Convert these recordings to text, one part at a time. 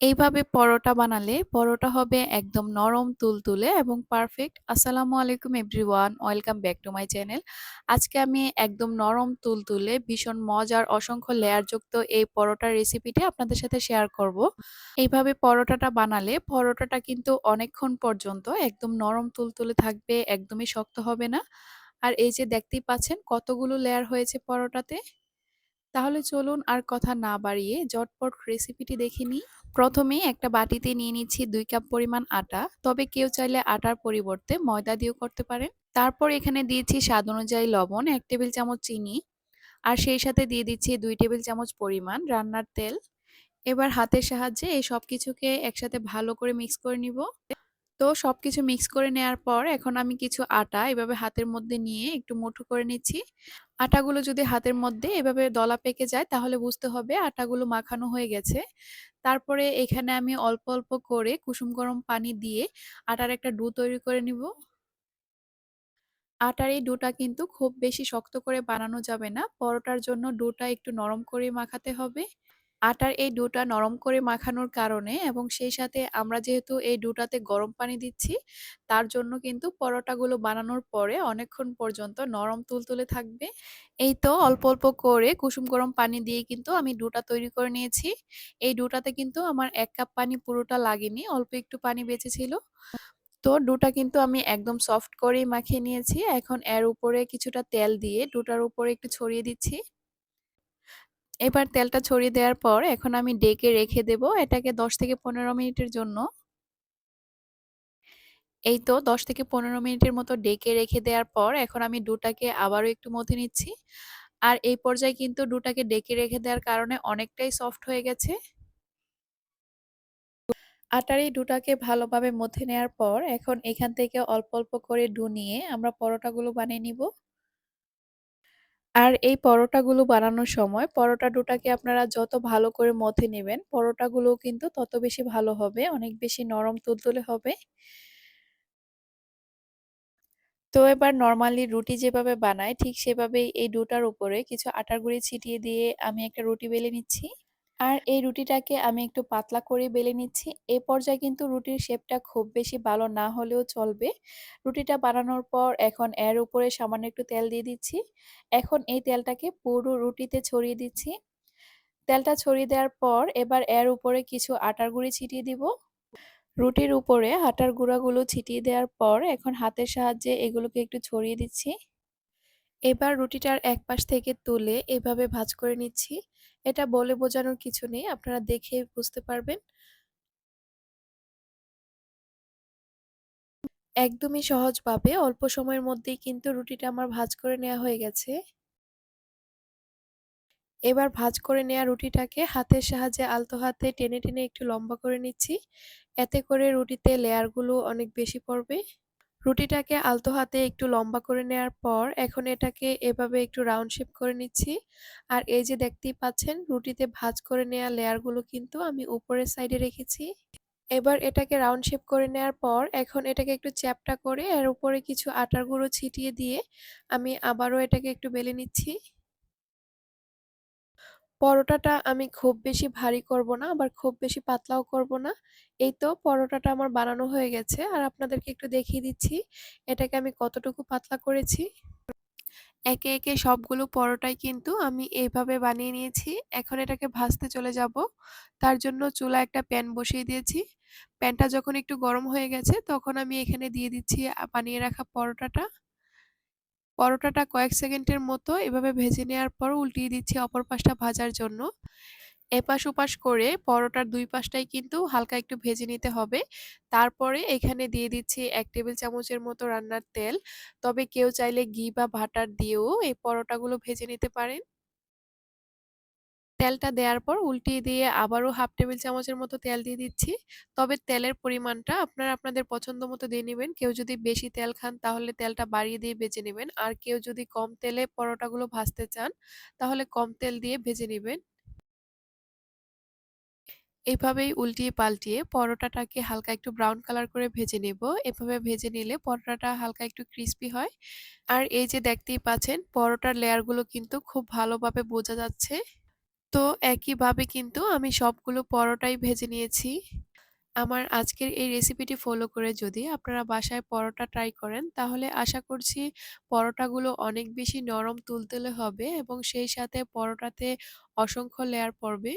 এইভাবে পরোটা বানালে পরোটা হবে একদম নরম তুলতুলে এবং পারফেক্ট। আসসালামু আলাইকুম everyone, welcome back to my channel. আজকে আমি একদম নরম তুলতুলে ভীষণ মজার অসংখ্য লেয়ারযুক্ত এই পরোটার রেসিপিটি আপনাদের সাথে শেয়ার করব। এইভাবে পরোটাটা বানালে পরোটাটা কিন্তু অনেকক্ষণ পর্যন্ত একদম নরম তুলতুলে থাকবে, একদমই শক্ত হবে না। আর এই যে দেখতেই পাচ্ছেন কতগুলো লেয়ার হয়েছে পরোটাতে। তাহলে চলুন আর কথা না বাড়িয়ে ঝটপট রেসিপিটি দেখে নিই। প্রথমে একটা বাটিতে নিয়ে নিচ্ছি দুই কাপ পরিমাণ আটা। তবে কেউ চাইলে আটার পরিবর্তে ময়দা দিয়েও করতে পারেন। তারপর এখানে দিয়েছি স্বাদ অনুযায়ী লবণ, এক টেবিল চামচ চিনি আর সেই সাথে দিয়ে দিচ্ছি দুই টেবিল চামচ পরিমাণ রান্নার তেল। এবার হাতের সাহায্যে এই সব কিছুকে একসাথে ভালো করে মিক্স করে নিব। তো সব কিছু মিক্স করে নেওয়ার পর এখন আমি কিছু আটা এভাবে হাতের মধ্যে নিয়ে একটু মুঠো করে নিচ্ছি। আটাগুলো যদি হাতের মধ্যে এভাবে দলা পেকে যায় তাহলে বুঝতে হবে আটাগুলো মাখানো হয়ে গেছে। তারপরে এখানে আমি অল্প অল্প করে কুসুম গরম পানি দিয়ে আটার একটা ডু তৈরি করে নিব। আটার এই ডোটা কিন্তু খুব বেশি শক্ত করে বানানো যাবে না। পরোটার জন্য ডোটা একটু নরম করে মাখাতে হবে। আটার এই ডোটা নরম করে মাখানোর কারণে এবং সেই সাথে আমরা যেহেতু এই ডোটাতে গরম পানি দিচ্ছি, তার জন্য কিন্তু পরোটাগুলো বানানোর পরে অনেকক্ষণ পর্যন্ত নরম তুলতুলে থাকবে। এই তো অল্প অল্প করে কুসুম গরম পানি দিয়ে কিন্তু আমি ডোটা তৈরি করে নিয়েছি। এই ডোটাতে কিন্তু আমার এক কাপ পানি পুরোটা লাগেনি, অল্প একটু পানি বেঁচেছিল তো ডোটা কিন্তু আমি একদম সফট করেই মাখিয়ে নিয়েছি। এখন এর উপরে কিছুটা তেল দিয়ে ডোটার উপরে একটু ছড়িয়ে দিচ্ছি। এবার তেলটা ছড়িয়ে দেওয়ার পর এখন আমি ডেকে রেখে দেব এটাকে 10 থেকে পনেরো মিনিটের জন্য। এই তো 10 থেকে পনেরো মিনিটের মতো ডেকে রেখে দেওয়ার পর এখন আমি ডোটাকে আবারও একটু মথে নিচ্ছি। আর এই পর্যায়ে কিন্তু ডোটাকে ডেকে রেখে দেওয়ার কারণে অনেকটাই সফট হয়ে গেছে। আটার এই ডোটাকে ভালোভাবে মথে নেওয়ার পর এখন এখান থেকে অল্প অল্প করে ডো নিয়ে আমরা পরোটাগুলো বানিয়ে নিব। আর এই পরোটাগুলো বানানোর সময় পরোটা ডোটাকে আপনারা যত ভালো করে মথে নেবেন পরোটাগুলো কিন্তু তত বেশি ভালো হবে, অনেক বেশি নরম তুলতুলে হবে। তো এবার নর্মালি রুটি যেভাবে বানায় ঠিক সেভাবেই এই ডোটার উপরে কিছু আটার গুঁড়ি ছিটিয়ে দিয়ে আমি একটা রুটি বেলে নিচ্ছি। আর এই রুটিটাকে আমি একটু পাতলা করে বেলে নিচ্ছি। এ পর্যায়ে কিন্তু রুটির শেপটা খুব বেশি ভালো না হলেও চলবে। রুটিটা বানানোর পর এখন এর উপরে সামান্য একটু তেল দিয়ে দিচ্ছি। এখন এই তেলটাকে পুরো রুটিতে ছড়িয়ে দিচ্ছি। তেলটা ছড়িয়ে দেওয়ার পর এবার এর উপরে কিছু আটার গুঁড়ি ছিটিয়ে দিব। রুটির উপরে আটার গুঁড়াগুলো ছিটিয়ে দেওয়ার পর এখন হাতের সাহায্যে এগুলোকে একটু ছড়িয়ে দিচ্ছি। এবার রুটিটার এক পাশ থেকে তুলে এভাবে ভাজ করে নিচ্ছি। এটা বলে বোঝানোর কিছু নেই, আপনারা দেখে বুঝতে পারবেন। একদমই সহজভাবে, অল্প সময়ের মধ্যেই কিন্তু রুটিটা আমার ভাজ করে নেওয়া হয়ে গেছে। এবার ভাজ করে নেওয়া রুটিটাকে হাতের সাহায্যে আলতো হাতে টেনে টেনে একটু লম্বা করে নিচ্ছি। এতে করে রুটিতে লেয়ারগুলো অনেক বেশি পড়বে। রুটিটাকে আলতো হাতে একটু লম্বা করে নেওয়ার পর এখন এটাকে এভাবে একটু রাউন্ড শেপ করে নিচ্ছি। আর এই যে দেখতেই পাচ্ছেন, রুটিতে ভাজ করে নেওয়া লেয়ারগুলো কিন্তু আমি উপরের সাইডে রেখেছি। এবার এটাকে রাউন্ড শেপ করে নেওয়ার পর এখন এটাকে একটু চ্যাপটা করে এর উপরে কিছু আটার গুঁড়ো ছিটিয়ে দিয়ে আমি আবারও এটাকে একটু বেলে নিচ্ছি। পরোটাটা আমি খুব বেশি ভারী করব না, আবার খুব বেশি পাতলাও করব না। এই তো পরোটাটা আমার বানানো হয়ে গেছে, আর আপনাদেরকে একটু দেখিয়ে দিচ্ছি এটাকে আমি কতটুকু পাতলা করেছি। একে একে সবগুলো পরোটাই কিন্তু আমি এইভাবে বানিয়ে নিয়েছি। এখন এটাকে ভাজতে চলে যাব। তার জন্য চুলা একটা প্যান বসিয়ে দিয়েছি। প্যানটা যখন একটু গরম হয়ে গেছে, তখন আমি এখানে দিয়ে দিচ্ছি বানিয়ে রাখা পরোটাটা। পরোটাটা কয়েক সেকেন্ডের মতো এভাবে ভেজে নেওয়ার পর উল্টিয়ে দিচ্ছি অপর পাশটা ভাজার জন্য। এপাশ ওপাশ করে পরোটার দুই পাশটাই কিন্তু হালকা একটু ভেজে নিতে হবে। তারপরে এখানে দিয়ে দিচ্ছি এক টেবিল চামচের মতো রান্নার তেল। তবে কেউ চাইলে ঘি বা ভাটার দিয়েও এই পরোটাগুলো ভেজে নিতে পারেন। তেলটা দেওয়ার পর উল্টিয়ে দিয়ে আবারও হাফ টেবিল চামচের মতো তেল দিয়ে দিচ্ছি। তবে তেলের পরিমাণটা আপনারা আপনাদের পছন্দ মতো দিয়ে নেবেন। কেউ যদি বেশি তেল খান তাহলে তেলটা বাড়িয়ে দিয়ে ভেজে নেবেন। আর কেউ যদি কম তেলে পরোটাগুলো ভাজতে চান তাহলে কম তেল দিয়ে ভেজে নেবেন। এইভাবেই উল্টিয়ে পাল্টিয়ে পরোটাটাকে হালকা একটু ব্রাউন কালার করে ভেজে নেব। এভাবে ভেজে নিলে পরোটাটা হালকা একটু ক্রিস্পি হয়। আর এই যে দেখতেই পাচ্ছেন, পরোটার লেয়ারগুলো কিন্তু খুব ভালোভাবে বোঝা যাচ্ছে। তো একইভাবে কিন্তু আমি সবগুলো পরোটাই ভেজে নিয়েছি। আমার আজকের এই রেসিপিটি ফলো করে যদি আপনারা বাসায় পরোটা ট্রাই করেন, তাহলে আশা করছি পরোটাগুলো অনেক বেশি নরম তুলতেলে হবে এবং সেই সাথে পরোটাতে অসংখ্য লেয়ার পড়বে।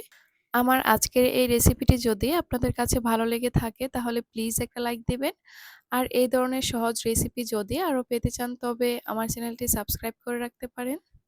আমার আজকের এই রেসিপিটি যদি আপনাদের কাছে ভালো লেগে থাকে, তাহলে প্লিজ একটা লাইক দেবেন আর এই ধরনের সহজ রেসিপি যদি আরও পেতে চান, তবে আমার চ্যানেলটি সাবস্ক্রাইব করে রাখতে পারেন।